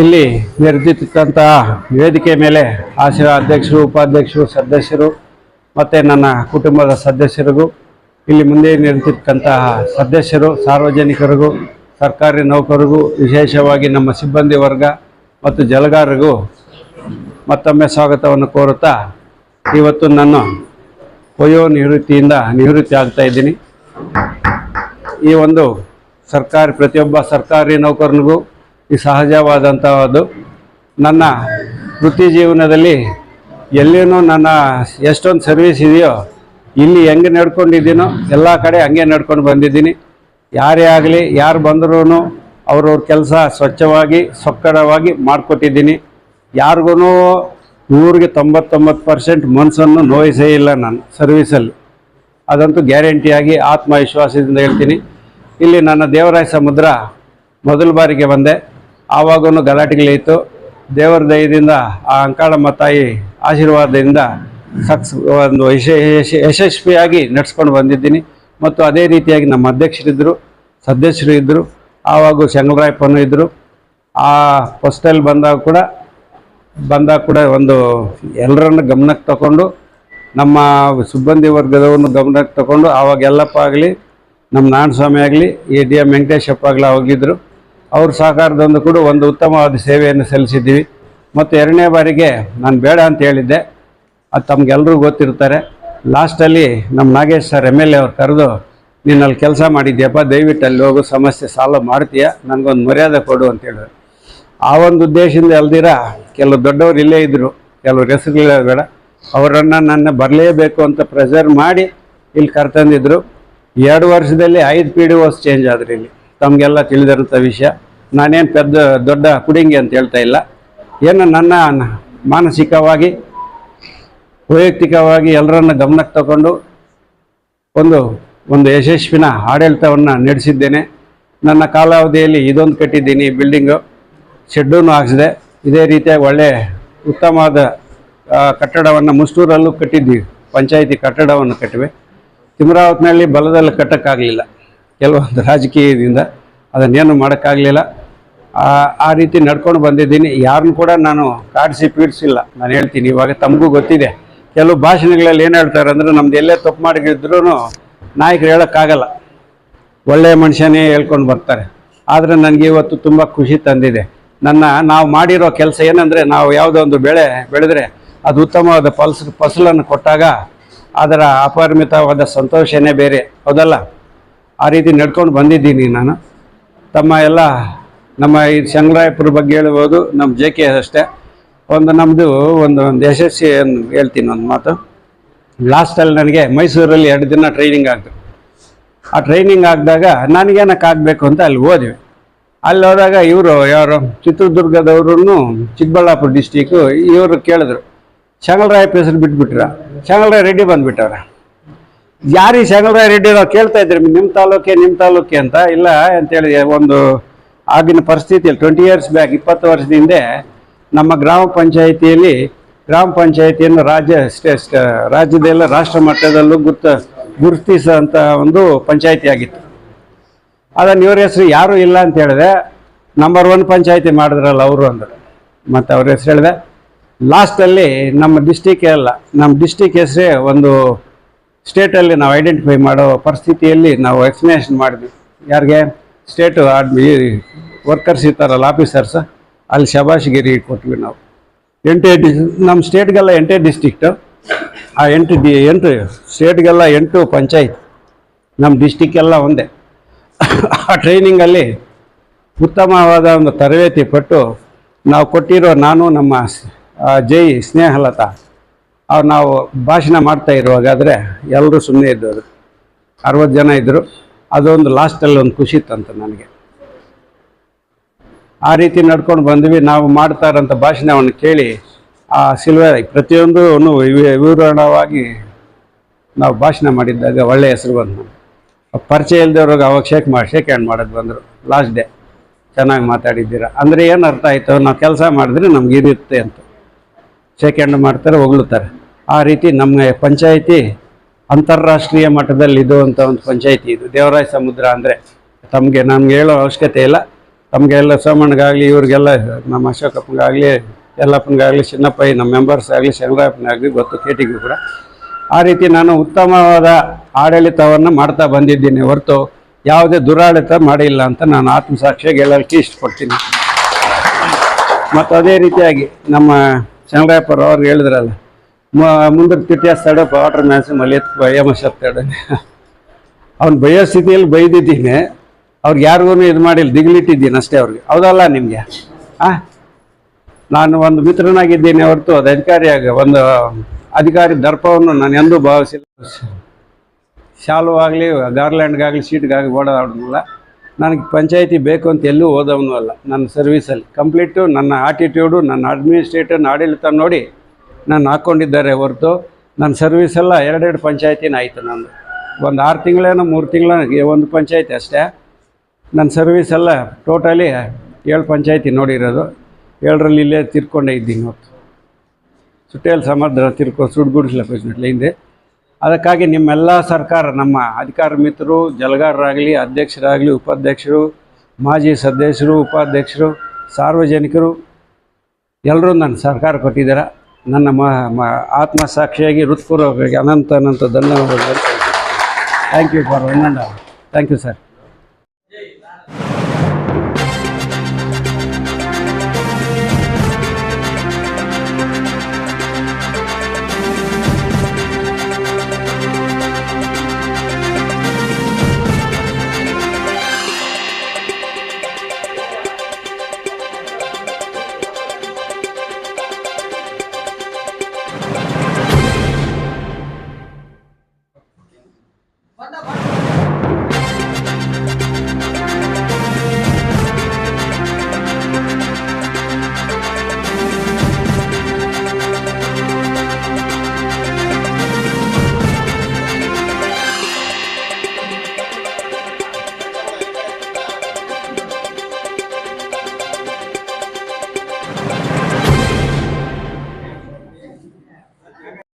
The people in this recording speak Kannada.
ಇಲ್ಲಿ ನೆರೆದಿರ್ತಕ್ಕಂತಹ ವೇದಿಕೆ ಮೇಲೆ ಆಶ್ರಯ ಅಧ್ಯಕ್ಷರು, ಉಪಾಧ್ಯಕ್ಷರು, ಸದಸ್ಯರು ಮತ್ತು ನನ್ನ ಕುಟುಂಬದ ಸದಸ್ಯರಿಗೂ, ಇಲ್ಲಿ ಮುಂದೆ ನಿಂತಿರ್ತಕ್ಕಂತಹ ಸದಸ್ಯರು, ಸಾರ್ವಜನಿಕರಿಗೂ, ಸರ್ಕಾರಿ ನೌಕರಿಗೂ ವಿಶೇಷವಾಗಿ ನಮ್ಮ ಸಿಬ್ಬಂದಿ ವರ್ಗ ಮತ್ತು ಜಲಗಾರರಿಗೂ ಮತ್ತೊಮ್ಮೆ ಸ್ವಾಗತವನ್ನು ಕೋರುತ್ತಾ ಇವತ್ತು ನಾನು ವಯೋ ನಿವೃತ್ತಿಯಿಂದ ನಿವೃತ್ತಿ ಆಗ್ತಾ ಇದ್ದೀನಿ. ಈ ಒಂದು ಸರ್ಕಾರಿ, ಪ್ರತಿಯೊಬ್ಬ ಸರ್ಕಾರಿ ನೌಕರನಿಗೂ ಈ ಸಹಜವಾದಂಥದ್ದು ನನ್ನ ವೃತ್ತಿ ಜೀವನದಲ್ಲಿ ಎಲ್ಲಿನೂ ನನ್ನ ಎಷ್ಟೊಂದು ಸರ್ವಿಸ್ ಇದೆಯೋ, ಇಲ್ಲಿ ಹೆಂಗೆ ನಡ್ಕೊಂಡಿದ್ದೀನೋ, ಎಲ್ಲ ಕಡೆ ಹಂಗೆ ನಡ್ಕೊಂಡು ಬಂದಿದ್ದೀನಿ. ಯಾರೇ ಆಗಲಿ, ಯಾರು ಬಂದ್ರೂ ಅವ್ರವ್ರ ಕೆಲಸ ಸ್ವಚ್ಛವಾಗಿ, ಸೊಕ್ಕಡವಾಗಿ ಮಾಡಿಕೊಟ್ಟಿದ್ದೀನಿ. ಯಾರಿಗೂ ನೂರಿಗೆ ತೊಂಬತ್ತೊಂಬತ್ತು ಪರ್ಸೆಂಟ್ ಮನಸ್ಸನ್ನು ನೋಯಿಸೇ ಇಲ್ಲ ನಾನು ಸರ್ವೀಸಲ್ಲಿ ಅದಂತೂ ಗ್ಯಾರಂಟಿಯಾಗಿ ಆತ್ಮವಿಶ್ವಾಸದಿಂದ ಹೇಳ್ತೀನಿ. ಇಲ್ಲಿ ನನ್ನ ದೇವರಾಯ ಸಮುದ್ರ ಮೊದಲ ಬಾರಿಗೆ ಬಂದೆ. ಆವಾಗೂ ಗಲಾಟೆಗಳಿತ್ತು. ದೇವರ ದಯದಿಂದ ಆ ಅಂಕಾಳಮ್ಮ ತಾಯಿ ಆಶೀರ್ವಾದದಿಂದ ಸಕ್ಸ್ ಒಂದು ಯಶ ಯಶ- ಯಶಸ್ವಿಯಾಗಿ ನಡೆಸ್ಕೊಂಡು ಬಂದಿದ್ದೀನಿ. ಮತ್ತು ಅದೇ ರೀತಿಯಾಗಿ ನಮ್ಮ ಅಧ್ಯಕ್ಷರಿದ್ದರು, ಸದಸ್ಯರು ಇದ್ದರು, ಆವಾಗ ಶಂಗರಾಯಪ್ಪನೂ ಇದ್ದರು. ಆ ಫಸ್ಟಲ್ಲಿ ಬಂದಾಗ ಕೂಡ ಬಂದಾಗ ಕೂಡ ಒಂದು ಎಲ್ಲರನ್ನು ಗಮನಕ್ಕೆ ತಗೊಂಡು ನಮ್ಮ ಸಿಬ್ಬಂದಿ ವರ್ಗದವನ್ನು ಗಮನಕ್ಕೆ ತಗೊಂಡು ಆವಾಗ ಎಲ್ಲಪ್ಪ ಆಗಲಿ, ನಮ್ಮ ನಾರಾಯಣಸ್ವಾಮಿ ಆಗಲಿ, ಎ ಡಿ ಎಂ ವೆಂಕಟೇಶಪ್ಪ ಆಗಲಿ ಅವಾಗಿದ್ದರು. ಅವ್ರ ಸಹಕಾರದೊಂದು ಕೂಡ ಒಂದು ಉತ್ತಮವಾದ ಸೇವೆಯನ್ನು ಸಲ್ಲಿಸಿದ್ದೀವಿ. ಮತ್ತು ಎರಡನೇ ಬಾರಿಗೆ ನಾನು ಬೇಡ ಅಂತ ಹೇಳಿದ್ದೆ. ಅದು ತಮಗೆಲ್ಲರೂ ಗೊತ್ತಿರ್ತಾರೆ ಲಾಸ್ಟಲ್ಲಿ ನಮ್ಮ Nagesh sir M L A ಅವ್ರು ಕರೆದು ನೀನು ಕೆಲಸ ಮಾಡಿದ್ಯಪ್ಪ, ದಯವಿಟ್ಟು ಅಲ್ಲಿ ಹೋಗು, ಸಮಸ್ಯೆ ಸಾಲ್ವ್ ಮಾಡ್ತೀಯ? ನನಗೊಂದು ಮರ್ಯಾದೆ ಕೊಡು ಅಂತ ಹೇಳಿದ್ರು. ಆ ಒಂದು ಉದ್ದೇಶದಿಂದ ಅಲ್ದಿರ ಕೆಲವು ದೊಡ್ಡವರು ಇಲ್ಲೇ ಇದ್ದರು ಕೆಲವ್ರು ಹೆಸರುಗಳೇ ಬೇಡ. ಅವರನ್ನು ನನ್ನ ಬರಲೇಬೇಕು ಅಂತ ಪ್ರೆಸರ್ ಮಾಡಿ ಇಲ್ಲಿ ಕರ್ತಂದಿದ್ರು. ಎರಡು ವರ್ಷದಲ್ಲಿ ಐದು ಪಿ ಡಿ ಓಸ್ ಚೇಂಜ್ ಆದ್ರಿ ಇಲ್ಲಿ. ತಮಗೆಲ್ಲ ತಿಳಿದಿರುವಂಥ ವಿಷಯ. ನಾನೇನು ಪೆದ್ದ ದೊಡ್ಡ ಕುಡಿಂಗಿ ಅಂತ ಹೇಳ್ತಾ ಇಲ್ಲ. ಏನು ನನ್ನ ಮಾನಸಿಕವಾಗಿ, ವೈಯಕ್ತಿಕವಾಗಿ ಎಲ್ಲರನ್ನ ಗಮನಕ್ಕೆ ತಗೊಂಡು ಒಂದು ಒಂದು ಯಶಸ್ವಿನ ಆಡಳಿತವನ್ನು ನಡೆಸಿದ್ದೇನೆ. ನನ್ನ ಕಾಲಾವಧಿಯಲ್ಲಿ ಇದೊಂದು ಕಟ್ಟಿದ್ದೀನಿ, ಬಿಲ್ಡಿಂಗು. ಶೆಡ್ಡೂನು ಹಾಕ್ಸಿದೆ. ಇದೇ ರೀತಿಯಾಗಿ ಒಳ್ಳೆ ಉತ್ತಮವಾದ ಕಟ್ಟಡವನ್ನು ಮುಷ್ಟೂರಲ್ಲೂ ಕಟ್ಟಿದ್ದೀವಿ. ಪಂಚಾಯಿತಿ ಕಟ್ಟಡವನ್ನು ಕಟ್ಟಿವೆ. ತಿಮ್ರಾವತ್ನಲ್ಲಿ ಬಲದಲ್ಲಿ ಕಟ್ಟಕ್ಕಾಗಲಿಲ್ಲ. ಕೆಲವೊಂದು ರಾಜಕೀಯದಿಂದ ಅದನ್ನೇನು ಮಾಡೋಕ್ಕಾಗಲಿಲ್ಲ. ಆ- ರೀತಿ ನಡ್ಕೊಂಡು ಬಂದಿದ್ದೀನಿ. ಯಾರನ್ನು ಕೂಡ ನಾನು ಕಾಡಿಸಿ ಪೀಡಿಸಿಲ್ಲ. ನಾನು ಹೇಳ್ತೀನಿ, ಇವಾಗ ತಮಗೂ ಗೊತ್ತಿದೆ. ಕೆಲವು ಭಾಷಣಗಳಲ್ಲಿ ಏನು ಹೇಳ್ತಾರೆ ಅಂದರೆ, ನಮ್ದು ಎಲ್ಲೇ ತಪ್ಪು ಮಾಡಿದ್ರು ನಾಯಕರು ಹೇಳೋಕ್ಕಾಗಲ್ಲ. ಒಳ್ಳೆಯ ಮನುಷ್ಯನೇ ಹೇಳ್ಕೊಂಡು ಬರ್ತಾರೆ. ಆದರೆ ನನಗೆ ಇವತ್ತು ತುಂಬ ಖುಷಿ ತಂದಿದೆ. ನನ್ನ, ನಾವು ಮಾಡಿರೋ ಕೆಲಸ ಏನಂದರೆ, ನಾವು ಯಾವುದೋ ಒಂದು ಬೆಳೆ ಬೆಳೆದ್ರೆ ಅದು ಉತ್ತಮವಾದ ಫಲ್ಸ್, ಫಸಲನ್ನು ಕೊಟ್ಟಾಗ ಅದರ ಅಪರಿಮಿತವಾದ ಸಂತೋಷನೇ ಬೇರೆ. ಹೌದಲ್ಲ? ಆ ರೀತಿ ನಡ್ಕೊಂಡು ಬಂದಿದ್ದೀನಿ ನಾನು. ತಮ್ಮ ಎಲ್ಲ ನಮ್ಮ ಈ ಶಂಕರಾಯಪುರ ಬಗ್ಗೆ ಹೇಳ್ಬೋದು ನಮ್ಮ ಜೆ ಕೆ ಅಷ್ಟೇ. ಒಂದು ನಮ್ಮದು ಒಂದು ಒಂದು ಯಶಸ್ವಿ ಹೇಳ್ತೀನಿ ಒಂದು ಮಾತು. ಲಾಸ್ಟಲ್ಲಿ ನನಗೆ ಮೈಸೂರಲ್ಲಿ ಎರಡು ದಿನ ಟ್ರೈನಿಂಗ್ ಆಗ್ತು ಆ ಟ್ರೈನಿಂಗ್ ಆಗಿದಾಗ ನನಗೇನಕ್ಕೆ ಆಗಬೇಕು ಅಂತ ಅಲ್ಲಿ ಹೋದ್ವಿ. ಅಲ್ಲಿ ಹೋದಾಗ ಇವರು ಯಾರು ಚಿತ್ರದುರ್ಗದವ್ರೂ ಚಿಕ್ಕಬಳ್ಳಾಪುರ ಡಿಸ್ಟಿಕ್ಕು ಇವರು ಕೇಳಿದ್ರು. ಶಂಗಲರಾಯಪ್ಪ ಹೆಸರು ಬಿಟ್ಬಿಟ್ರ? ಶಂಗಲರಾಯ ರೆಡ್ಡಿ ಬಂದ್ಬಿಟ್ಟವ್ರ. ಯಾರು ಈ ಶಂಗಲರಾಯ ರೆಡ್ಡಿ ನಾವು ಕೇಳ್ತಾ ಇದ್ರಿ ನಿಮ್ಮ ತಾಲೂಕೆ ನಿಮ್ಮ ತಾಲೂಕೆ ಅಂತ? ಇಲ್ಲ ಅಂತೇಳಿ ಒಂದು ಆಗಿನ ಪರಿಸ್ಥಿತಿಯಲ್ಲಿ ಟ್ವೆಂಟಿ ಇಯರ್ಸ್ ಬ್ಯಾಕ್ ಇಪ್ಪತ್ತು ವರ್ಷದ ಹಿಂದೆ ನಮ್ಮ ಗ್ರಾಮ ಪಂಚಾಯಿತಿಯಲ್ಲಿ, ಗ್ರಾಮ ಪಂಚಾಯಿತಿಯನ್ನು ರಾಜ್ಯ ಸ್ಟೇಟ್ ರಾಜ್ಯದಲ್ಲ ರಾಜ್ಯದೆಲ್ಲ ರಾಷ್ಟ್ರ ಮಟ್ಟದಲ್ಲೂ ಗುರ್ತ ಗುರುತಿಸೋಂಥ ಒಂದು ಪಂಚಾಯಿತಿ ಆಗಿತ್ತು. ಅದನ್ನು ಇವ್ರ ಹೆಸರು ಯಾರೂ ಇಲ್ಲ ಅಂತ ಹೇಳಿದೆ ನಂಬರ್ ಒನ್ ಪಂಚಾಯಿತಿ ಮಾಡಿದ್ರಲ್ಲ ಅವರು ಅಂದರು. ಮತ್ತು ಅವ್ರ ಹೆಸರು ಹೇಳಿದೆ ಲಾಸ್ಟಲ್ಲಿ ನಮ್ಮ ಡಿಸ್ಟಿಕ್ ಅಲ್ಲ, ನಮ್ಮ ಡಿಸ್ಟಿಕ್ ಹೆಸರೇ ಒಂದು ಸ್ಟೇಟಲ್ಲಿ ನಾವು ಐಡೆಂಟಿಫೈ ಮಾಡೋ ಪರಿಸ್ಥಿತಿಯಲ್ಲಿ ನಾವು ಎಕ್ಸ್ಪ್ಲನೇಷನ್ ಮಾಡಿದ್ವಿ. ಯಾರಿಗೆ? ಸ್ಟೇಟು ವರ್ಕರ್ಸ್ ಇರ್ತಾರಲ್ಲ ಆಫೀಸರ್ಸ್ ಅಲ್ಲಿ ಶಬಾಷ್ಗಿರಿ ಕೊಟ್ವಿ ನಾವು. ಎಂಟು ಡಿ ನಮ್ಮ ಸ್ಟೇಟ್ಗೆಲ್ಲ ಎಂಟೇ ಡಿಸ್ಟಿಕ್ಟು ಆ ಎಂಟು ಡಿ, ಎಂಟು ಸ್ಟೇಟ್ಗೆಲ್ಲ ಎಂಟು ಪಂಚಾಯತ್. ನಮ್ಮ ಡಿಸ್ಟಿಕ್ಕೆಲ್ಲ ಒಂದೇ. ಆ ಟ್ರೈನಿಂಗಲ್ಲಿ ಉತ್ತಮವಾದ ಒಂದು ತರಬೇತಿ ಪಟ್ಟು ನಾವು ಕೊಟ್ಟಿರೋ ನಾನು ನಮ್ಮ ಜೈ ಸ್ನೇಹಲತಾ ಅವ್ರು ನಾವು ಭಾಷಣ ಮಾಡ್ತಾ ಇರುವಾಗಾದರೆ ಎಲ್ಲರೂ ಸುಮ್ಮನೆ ಇದ್ದವರು. ಅರವತ್ತು ಜನ ಇದ್ದರು ಅದೊಂದು ಲಾಸ್ಟಲ್ಲಿ ಒಂದು ಖುಷಿ ಅಂತ ನನಗೆ. ಆ ರೀತಿ ನಡ್ಕೊಂಡು ಬಂದ್ವಿ. ನಾವು ಮಾಡ್ತಾ ಇರೋಂಥ ಭಾಷಣವನ್ನು ಕೇಳಿ ಆ ಸಿಲ್ವರ್ ಪ್ರತಿಯೊಂದು ವಿವ- ವಿವರಣವಾಗಿ ನಾವು ಭಾಷಣ ಮಾಡಿದ್ದಾಗ ಒಳ್ಳೆಯ ಹೆಸರು ಬಂತು. ಪರಿಚಯ ಇಲ್ದವ್ರಿಗೆ ಅವಾಗ ಶೇಕ್ ಮಾಡಿ ಶೇಕ್ ಹ್ಯಾಂಡ್ ಮಾಡೋದು ಬಂದರು. ಲಾಸ್ಟ್ ಡೇ ಚೆನ್ನಾಗಿ ಮಾತಾಡಿದ್ದೀರಾ. ಅಂದರೆ ಏನು ಅರ್ಥ ಆಯಿತು? ನಾವು ಕೆಲಸ ಮಾಡಿದ್ರೆ ನಮ್ಗೆ ಇರುತ್ತೆ ಅಂತ. ಶೇಕ್ ಹ್ಯಾಂಡ್ ಮಾಡ್ತಾರೆ ಹೊಗಳುತ್ತಾರೆ ಆ ರೀತಿ ನಮ್ಮ ಪಂಚಾಯಿತಿ ಅಂತಾರಾಷ್ಟ್ರೀಯ ಮಟ್ಟದಲ್ಲಿ ಇದುವಂಥ ಒಂದು ಪಂಚಾಯಿತಿ ಇದು. ದೇವರಾಯ ಸಮುದ್ರ ಅಂದರೆ ತಮಗೆ ನಮ್ಗೆ ಹೇಳೋ ಅವಶ್ಯಕತೆ ಇಲ್ಲ. ತಮಗೆಲ್ಲ ಸೋಮಣ್ಣಗಾಗಲಿ, ಇವ್ರಿಗೆಲ್ಲ ನಮ್ಮ ಅಶೋಕಪ್ಪನಿಗಾಗಲಿ ಯಲ್ಲಪ್ಪನಿಗಾಗಲಿ ಚಿನ್ನಪ್ಪ ನಮ್ಮ ಮೆಂಬರ್ಸ್ ಆಗಲಿ ಶಂಕರಪ್ಪನಾಗಲಿ ಗೊತ್ತು ಕೇಟಿಗೂ ಕೂಡ. ಆ ರೀತಿ ನಾನು ಉತ್ತಮವಾದ ಆಡಳಿತವನ್ನು ಮಾಡ್ತಾ ಬಂದಿದ್ದೀನಿ ಹೊರತು ಯಾವುದೇ ದುರಾಡಳಿತ ಮಾಡಿಲ್ಲ ಅಂತ ನಾನು ಆತ್ಮಸಾಕ್ಷಿಯಾಗಿ ಹೇಳೋಕ್ಕೆ ಇಷ್ಟಪಡ್ತೀನಿ. ಮತ್ತು ಅದೇ ರೀತಿಯಾಗಿ ನಮ್ಮ ಚಂದ್ರಪ್ಪರ ಅವ್ರು ಹೇಳಿದ್ರಲ್ಲ ಮುಂದೆ ತಿಟ್ಟಿಯ ಸಡಪ್ ಮ್ಯಾಸಿ ಮಲಿಯತ್ ಯಮಶಪ್ತಾಡ ಅವ್ನು ಬಯೋ ಸ್ಥಿತಿಯಲ್ಲಿ ಬೈದಿದ್ದೀನಿ. ಅವ್ರಿಗೆ ಯಾರಿಗೂ ಇದು ಮಾಡಿಲ್ಲ, ದಿಗಿಲಿಟ್ಟಿದ್ದೀನಿ ಅಷ್ಟೇ ಅವ್ರಿಗೆ. ಹೌದಲ್ಲ ನಿಮಗೆ? ಆ? ನಾನು ಒಂದು ಮಿತ್ರನಾಗಿದ್ದೀನಿ ಹೊರತು, ಅದು ಅಧಿಕಾರಿಯಾಗ ಒಂದು ಅಧಿಕಾರಿ ದರ್ಪವನ್ನು ನಾನು ಎಂದೂ ಭಾವಿಸಿಲ್ಲ. ಶಾಲು ಆಗಲಿ, ಗಾರ್ಲ್ಯಾಂಡ್ಗಾಗಲಿ, ಸೀಟ್ಗಾಗಲಿ ಓಡಾಡೋದಿಲ್ಲ. ನನಗೆ ಪಂಚಾಯಿತಿ ಬೇಕು ಅಂತ ಎಲ್ಲೂ ಓದವನು ಅಲ್ಲ, ನನ್ನ ಸರ್ವೀಸಲ್ಲಿ. ಕಂಪ್ಲೀಟು ನನ್ನ ಆಟಿಟ್ಯೂಡು ನನ್ನ ಅಡ್ಮಿನಿಸ್ಟ್ರೇಟರ್ನ ಆಡಳಿತ ನೋಡಿ ನಾನು ಹಾಕ್ಕೊಂಡಿದ್ದಾರೆ ಹೊರತು ನನ್ನ ಸರ್ವೀಸೆಲ್ಲ ಎರಡೆರಡು ಪಂಚಾಯತಿನ ಆಯಿತು ನಂದು. ಒಂದು ಆರು ತಿಂಗಳೇನೋ ಮೂರು ತಿಂಗಳ ಒಂದು ಪಂಚಾಯತಿ ಅಷ್ಟೇ. ನನ್ನ ಸರ್ವಿಸ್ ಎಲ್ಲ ಟೋಟಲಿ ಏಳು ಪಂಚಾಯತಿ ನೋಡಿರೋದು. ಏಳರಲ್ಲಿ ಇಲ್ಲೇ ತಿರ್ಕೊಂಡೇ ಇದ್ದೀನಿ ಹೊತ್ತು ಸುಟ್ಟೇಲ್ ಸಮುದ್ರ ತಿರ್ಕೊ ಸುಡ್ಗುಡಿಸ್ಲ ಪ್ರೆಸಿಡೆಂಟ್ಲಿ ಹಿಂದೆ. ಅದಕ್ಕಾಗಿ ನಿಮ್ಮೆಲ್ಲ ಸರ್ಕಾರ, ನಮ್ಮ ಅಧಿಕಾರ ಮಿತ್ರರು, ಜಲಗಾರರಾಗಲಿ, ಅಧ್ಯಕ್ಷರಾಗಲಿ, ಉಪಾಧ್ಯಕ್ಷರು, ಮಾಜಿ ಸದಸ್ಯರು, ಉಪಾಧ್ಯಕ್ಷರು, ಸಾರ್ವಜನಿಕರು ಎಲ್ಲರೂ ನನ್ನ ಸರ್ಕಾರ ಕೊಟ್ಟಿದ್ದೀರ? ನನ್ನ ಮ ಮ, ಆತ್ಮಸಾಕ್ಷಿಯಾಗಿ ಹೃತ್ಪೂರ್ವಕವಾಗಿ ಅನಂತ ಅನಂತ ಧನ್ಯವಾದಗಳು thank you for one thank you sir சொன்ன